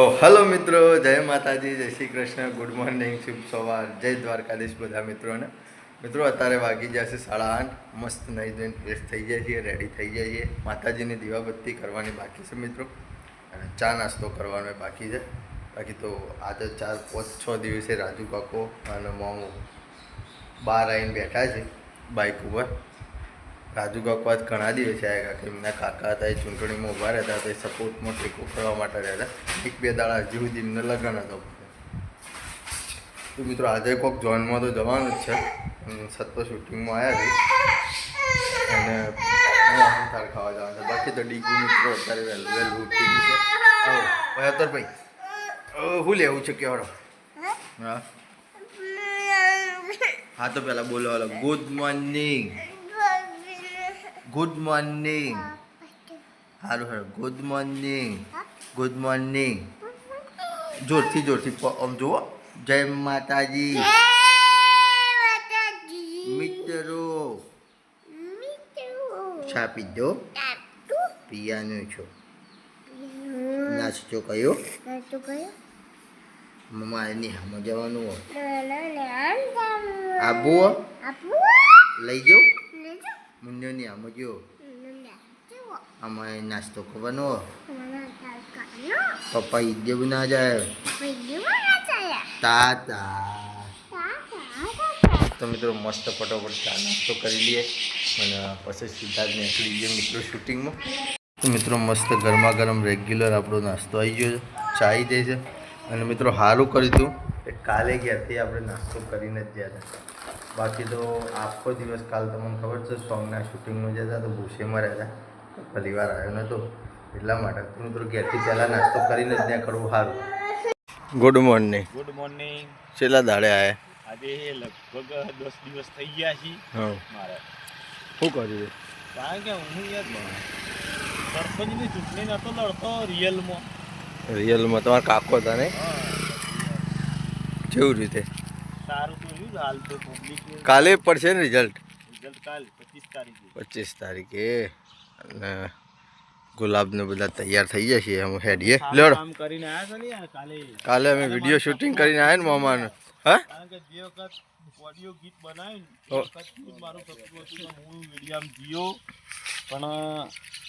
Hello મિત્રો, જય માતાજી, જય શ્રી કૃષ્ણ, ગુડ મોર્નિંગ, શુભ સવાર, જય દ્વારકાધીશ બધા મિત્રોને. મિત્રો, અત્યારે વાગી જશે સાડા આઠ, મસ્ત નહીં જઈને ફ્રેશ થઈ જાય છીએ રેડી થઈ જઈએ માતાજીની દીવાબત્તી કરવાની બાકી છે મિત્રો, અને ચા નાસ્તો કરવાનો બાકી છે. બાકી તો આજે ચાર, પાંચ, છ દિવસે રાજુ કાકો અને મોમો બહાર આવીને બેઠા છે બાઇક ઉપર. રાજુ કાકો આજ ઘણા દિવસે આવ્યા કે એમના કાકા હતા, એ ચૂંટણીમાં ઊભા રહેતા તો એ સપોર્ટમાં ટેકો કરવા માટે રહેતા એક બે દાડા હજુ સુધી એમને લગ્ન હતો તો મિત્રો આજે કોઈક જોનમાં તો જવાનું જ છે. સત્વ શૂટિંગમાં આવ્યા છે. અને તાર ખાવા જવાનું છે. બાકી તો ડીગુ મિત્રો અત્યારે વહેલું વહેલું ઉઠી ગયું છે. આવો પંચોતેર ભાઈ શું લેવું છે કેવડો હા. હા, તો પહેલાં બોલો hello good morning good morning સારું હારું. ગુડ મોર્નિંગ ગુડ મોર્નિંગ જોરથી જોરથી આમ જુઓ. જય માતાજી. મિત્રો. છાપી પીધો પિયાનું છો. નાસ્તો કયો મારે નિહામાં જવાનું હોય. આબુ હો? લઈ જાઓ મુન્યો નિહામાં જો અમારે નાસ્તો કરવાનો. પપ્પા ઈદે ના જાય તાતા તો મિત્રો મસ્ત ફટોફટ ચા નાસ્તો કરી લઈએ અને પછી સીધા જ નીકળી જઈએ મિત્રો શૂટિંગમાં તો મિત્રો મસ્ત ગરમા ગરમ રેગ્યુલર આપણો નાસ્તો આવી ગયો છે ચા આવી જાય છે અને મિત્રો સારું કરી દઉં કાલે કાલે તે આપણે નાસ્તો કરીને જ ગયા હતા બાકી તો આખો દિવસ કાલ તમને ખબર છે સોંગના શૂટિંગમાં જતા તો ભૂસેમાં રહેતા. પરિવાર આવ્યો નહોતો એટલા માટે તો મિત્રો ઘેરથી પહેલાં નાસ્તો કરીને જ ત્યાં કરવું સારું. ગુડ મોર્નિંગ ગુડ મોર્નિંગ છેલ્લા દાડે આવ્યા આજે લગભગ દસ દિવસ થઈ ગયા છે હા. મારે. શું કર્યું કારણ કે હું યાર સરપંચની ચૂંટણી નતો લડતો રિયલમાં રિયલમાં તમારા કાકો હતા ને? કેવું રીતે? સારું કાલે પડશે ને રિઝલ્ટ પચીસ તારીખે. અને ગુલાબને બધા તૈયાર થઈ જશે. અમે હેડીએ. લડ કાલે અમે વીડિયો શૂટિંગ કરીને આવ્યા ને મામાનું. હા? ઓડિયો ગીત બનાવ્યું મારું પણ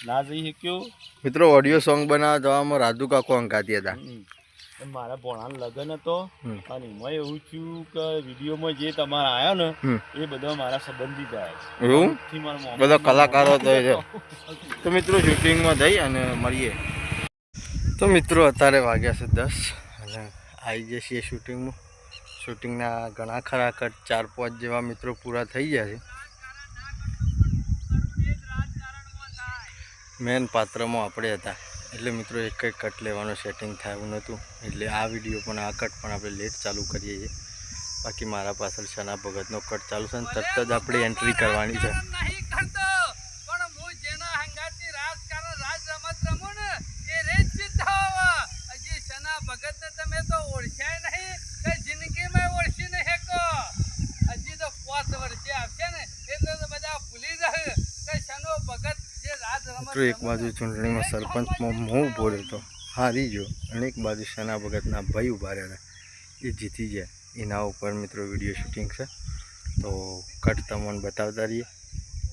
ના જઈ શક્યો. મિત્રો ઓડિયો સોંગ બનાવવા જવામાં રાજુ કાકો અંકાતી હતા. મારા ભણાનું લગ્ન હતો. અને એમાં એવું થયું કે વિડીયોમાં જે તમારા આવ્યા ને એ બધા મારા સંબંધિત આવ્યા બધા કલાકારો તો છે. તો મિત્રો શૂટિંગમાં જઈ અને મળીએ. તો મિત્રો અત્યારે વાગ્યા છે દસ. અને આવી જઈએ શૂટિંગમાં. શૂટિંગના ઘણા ખરા કટ ચાર પાંચ જેવા મિત્રો પૂરા થઈ ગયા છે. મેન પાત્રમાં આપણે હતા. એટલે મિત્રો એક એક કટ લેવાનું સેટિંગ થયું નહોતું. એટલે આ વીડિયો પણ, આ કટ પણ આપણે લેટ ચાલુ કરીએ છીએ. બાકી મારા પાછળ શના ભગતનો કટ ચાલુ છે ને, તરત જ આપણે એન્ટ્રી કરવાની છે નહીં કરતો પણ હું જેના હંગાતી રાજકારણ રાજ રમત રમું ને એ રેજ જીતાવા હજી સના ભગત તમે તો ઓળખ્યા નહીં કે જિંદગીમાં ઓળખી નહીં શકો હજી તો પાંચ વર્ષે આવશે ને એટલે તો બધા ભૂલી જાય કે સનો ભગત જે રાજ રમત મિત્રો, એક બાજુ ચૂંટણીમાં સરપંચમાં હું ઊભો તો હારી ગયો. અને એક બાજુ સના ભગતના ભાઈ ઊભા રહ્યા એ જીતી ગયા. એના ઉપર મિત્રો વીડિયો શૂટિંગ છે. તો કટ તમને બતાવતા રહીએ.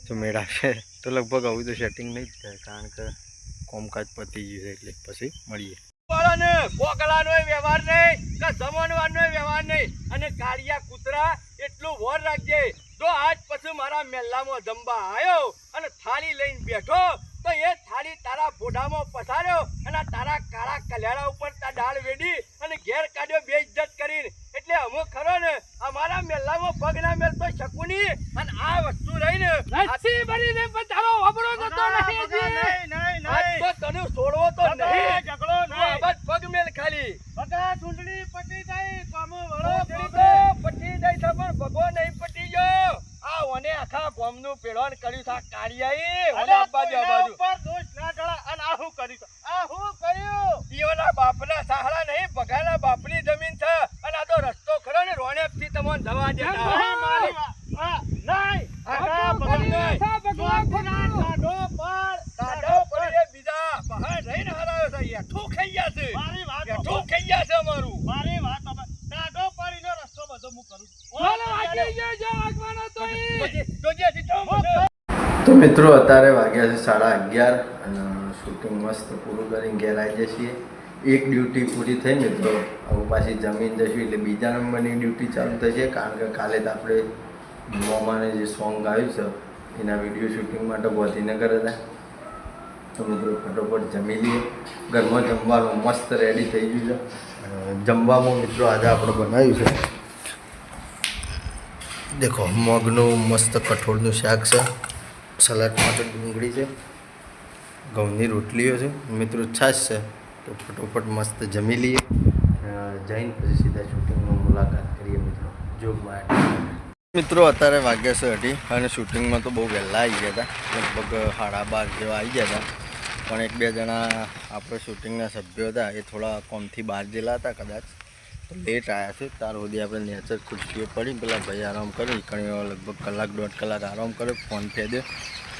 જો મેળા છે, તો લગભગ આવું તો સેટિંગ નહીં જ થાય. કારણ કે કોમકાજ પતી ગયું છે એટલે પછી મળીએ. કોકલાનો વ્યવહાર નહીં, કે વ્યવહાર નહીં. અને કાળિયા કૂતરા એટલું વોર રાખજે. જો આજ પછી મારા મેલ્લામાં જમવા આવ્યો અને થાળી લઈને બેઠો તો એ થાળી તારા બોડામાં પસાર્યો અને તારા કાળા કલ્યાણા ઉપર તા ડાળ વેડી અને ઘેર કાઢ્યો બે ઇજ્જત કરીને એટલે અમુક ખરો ને અમારા મેલ્લામાં પગ ના મેલતો શકુની અને આ વસ્તુ રહીને ને ભરીને પણ તારો વબડો જતો નહીં હજી. આજ તો તને છોડવો તો નહીં ઝઘડો તું આ બાજ પગ મેલ ખાલી બગા ચૂંટણી પતી જાય કામો વળો પટી તો પટી જાય છે પણ ભગવો નહીં પટી ગયો આ ઓને આખા ગામનું પેડોન કર્યું છે આ કાળિયાએ ઓને આ બાજુ આ બાજુ ઉપર દોષ ના ઢળા અને આ શું કર્યું આ શું કર્યું ઈઓના બાપના સહારા નહીં ભગાના બાપની જમીન છે અને આ તો રસ્તો ખરો ને રોણેપથી તમને જવા દેતા નહીં મારી વાત. આ નહીં આખા ભગવાનને સાધો પર સાડો પડીએ બીજા બહાર રહીને હરાયો છે હેઠું ખાઈ ગયા છે મારી વાત હેઠું તો મિત્રો, અત્યારે વાગ્યા છે સાડા અગિયાર અને શૂટિંગ મસ્ત પૂરું કરીને ઘેર આવી જઈએ એક ડ્યુટી પૂરી થઈ મિત્રો. હવે પાછી જમીન જશું એટલે બીજા નંબરની ડ્યુટી ચાલુ થશે, કારણ કે કાલે તો આપણે મોમાને જે સોંગ ગાયું છે, એના વીડિયો શૂટિંગ માટે ગોધીનગર હતા. તો મિત્રો, ફટોફટ જમી લઈએ. ઘરમાં જમવાનું મસ્ત રેડી થઈ ગયું છે. જમવામાં મિત્રો આજે આપણે બનાવ્યું છે દેખો, મગનું મસ્ત કઠોળનું શાક છે. સલાડ માટે ડુંગળી છે. ઘઉંની રોટલીઓ છે. મિત્રો છાશ છે. તો ફટોફટ મસ્ત જમી લઈએ. જઈને પછી સીધા શૂટિંગમાં મુલાકાત કરીએ મિત્રો. જોગમાં મિત્રો, અત્યારે વાગ્યા છે હતી અને શૂટિંગમાં તો બહુ વહેલા આવી ગયા હતા. લગભગ સાડા બાર જેવા આવી ગયા હતા. પણ એક બે જણા આપણે શૂટિંગના સભ્યો હતા, એ થોડા કોમથી બહાર ગયેલા હતા કદાચ. તો લેટ આવ્યા છે, ત્યાર સુધી આપણે નેચર ખુરશીઓ પડી પેલા ભાઈ આરામ કરી ઘણી લગભગ કલાક દોઢ કલાક આરામ કર્યો ફોન ફેદ્યો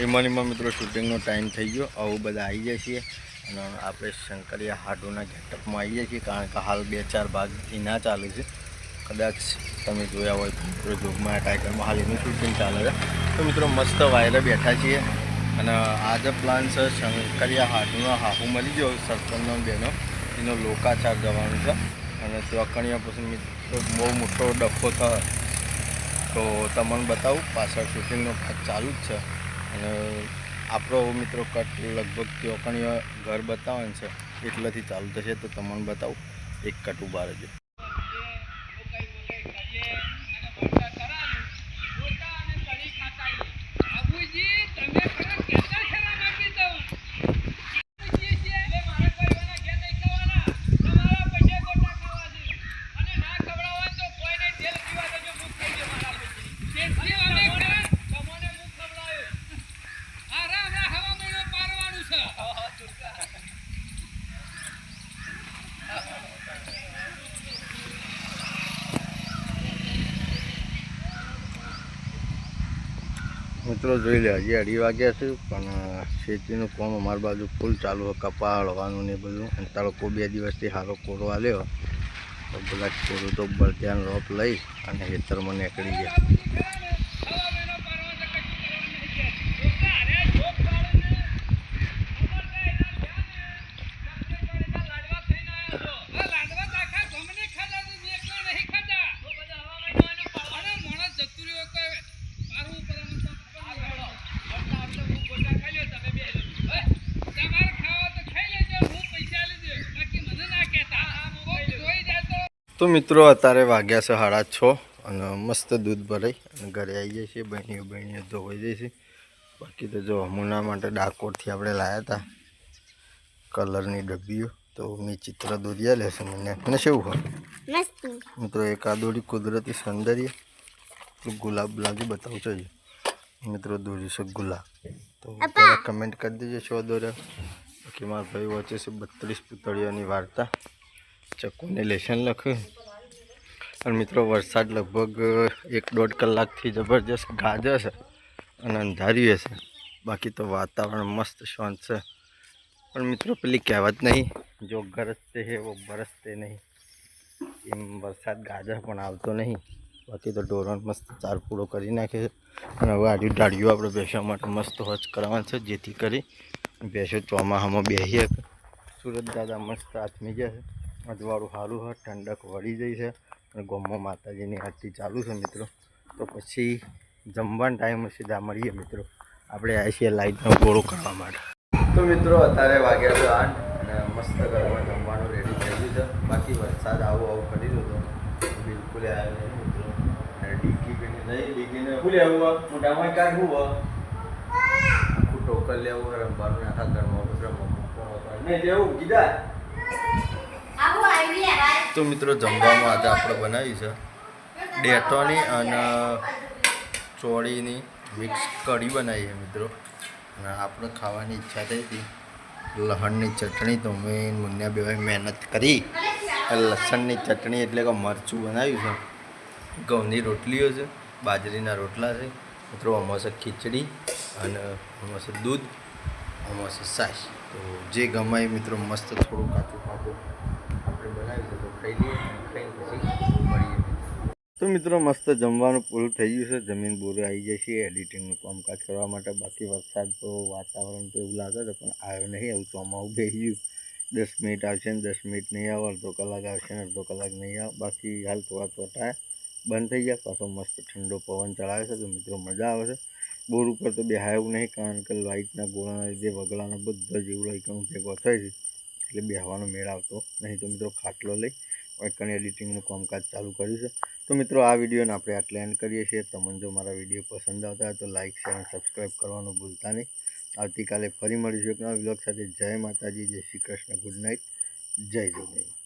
એમાં ને એમાં મિત્રો શૂટિંગનો ટાઈમ થઈ ગયો, આવું બધા આવી જાય છીએ. અને આપણે શંકરિયા હાડુના ગેટઅપમાં આવી જાય છીએ, કારણ કે હાલ બે ચાર ભાગ એના ચાલે છે. કદાચ તમે જોયા હોય મિત્રો જોગમાં ટાઈગરમાં હાલ એનું શૂટિંગ ચાલે છે. તો મિત્રો મસ્ત વાયરે બેઠા છીએ. અને આજે પ્લાન છે શંકરિયા હાડુનો હાહુ મળી ગયો, સરપંચનો બેનો. એનો લોકાચાર જવાનું છે. અને ત્યાં પછી મિત્રો બહુ મોટો ડફો થયો. તો તમને બતાવું, પાછળ શૂટિંગનો ભાગ ચાલુ જ છે. અને આપણો મિત્રો કટ લગભગ કણિયા ઘર બતાવવાનું છે. એટલેથી ચાલુ થશે તો તમને બતાવું, એક કટ ઊભા રહેજો. મિત્રો જોઈ લે હજી અઢી વાગ્યા છે, પણ ખેતીનું કામ અમારી બાજુ ફૂલ ચાલુ હોય કપા હળવાનું ને બધું. અને તડકો બે દિવસથી સારો કોરો લ્યો તો બધા ખેડૂતો બળત્યાન રોપ લઈ અને ખેતરમાં નીકળી ગયા. તો મિત્રો અત્યારે વાગ્યા છે સાડા છ અને મસ્ત દૂધ ભરાઈ અને ઘરે આવી જાય છે બહેનીઓ બહેનીઓ ધોવાઈ જાય છે બાકી તો જો હમણાં માટે ડાકોરથી આપણે લાવ્યા હતા કલરની ડબ્બીઓ તો મેં ચિત્ર દોર્યા લેશે મને. ને શું હોય? મિત્રો એક આ દોરી કુદરતી સૌંદર્ય તો ગુલાબ લાગી બતાવું છું મિત્રો દોરી છે ગુલાબ. તો કમેન્ટ કરી દેજો છો દોર્યા. બાકી મારા ભાઈ વચ્ચે છે બત્રીસ પૂતળીઓની વાર્તા. ચક્કુને લેશન લખ્યું અને મિત્રો, વરસાદ લગભગ એક દોઢ કલાકથી જબરજસ્ત ગાજે છે અને અંધાર્યું હશે બાકી તો વાતાવરણ મસ્ત શાંત છે. પણ મિત્રો, પેલી કહેવત નહીં, જો ગરજતે હે, વો બરસતે નહીં. એમ વરસાદ ગાજર પણ આવતો નહીં. બાકી તો ઢોરણ મસ્ત ચાર પૂળો કરી નાખે છે. અને હવે આડી ડાળીઓ આપણે બેસવા માટે મસ્ત હોચ કરવાનું છે, જેથી કરી બેસો ચોમાસામાં બેસીએ સુરત દાદા મસ્ત આથમી ગયા છે. અજવાળું સારું હોય ઠંડક વળી જાય છે અને ગોમમાં માતાજીની આરતી ચાલુ છે મિત્રો. તો પછી જમવાના ટાઈમે સીધા મળીએ મિત્રો. આપણે આવ્યા છીએ લાઇટનો ગોળો કરવા માટે. તો મિત્રો, અત્યારે વાગ્યા છે આઠ અને મસ્ત ઘરમાં જમવાનું રેડી થઈ ગયું છે. બાકી વરસાદ આવું આવું કરી દીધો બિલકુલ આવ્યો નહીં ડીકી આખું ટોકર લેવું રમવાનું આખા ઘરમાં રમવાનું જેવું કીધા? તો મિત્રો જમવામાં આજે આપણે બનાવી છે. ડેટોની અને ચોળીની મિક્સ કઢી બનાવી છે મિત્રો. અને આપણે ખાવાની ઈચ્છા થઈ હતી. લસણની ચટણી તો મેં મુન્યા બેવાય મહેનત કરી. લસણની ચટણી એટલે કે મરચું બનાવ્યું છે. ઘઉંની રોટલીઓ છે, બાજરીના રોટલા છે. મિત્રો આમાં ખીચડી અને આમાં દૂધ, આમાં છે છાશ તો જે ગમાય મિત્રો મસ્ત થોડું કાચું પાકું આપણે બનાવી છે તો ખાઈ તો મિત્રો મસ્ત જમવાનું પૂરું થઈ ગયું છે. જમીન બોરે આવી જાય છે. એડિટિંગનું કામકાજ કરવા માટે બાકી વરસાદ તો વાતાવરણ તો એવું લાગે છે, પણ આવ્યો નહીં એવું ચોમાવું બેસી ગયું. દસ મિનિટ આવશે ને દસ મિનિટ નહીં આવે, અડધો કલાક આવશે ને અડધો કલાક નહીં આવે. બાકી હાલ થોડા થોડા બંધ થઈ ગયા. પાછો મસ્ત ઠંડો પવન ચલાવે છે, તો મિત્રો મજા આવે છે. બોર ઉપર તો બેહાય નહીં, કારણ કે લાઇટના ગોળાના લીધે વગડાના બધા જેવું લઈ ભેગો થાય છે. એટલે બેહવાનો મેળ આવતો નહીં. તો મિત્રો ખાટલો લઈ કણ એડિટિંગનું કામકાજ ચાલુ કર્યું છે. તો મિત્રો, આ વિડીયોને આપણે આટલે એન્ડ કરીએ છીએ. તમને જો મારા વીડિયો પસંદ આવતા તો લાઇક શેર અને સબસ્ક્રાઈબ કરવાનું ભૂલતા નહીં. આવતીકાલે ફરી મળીશું એક નવા વ્લોગ સાથે. જય માતાજી, જય શ્રી કૃષ્ણ. Good night. જય જોગણી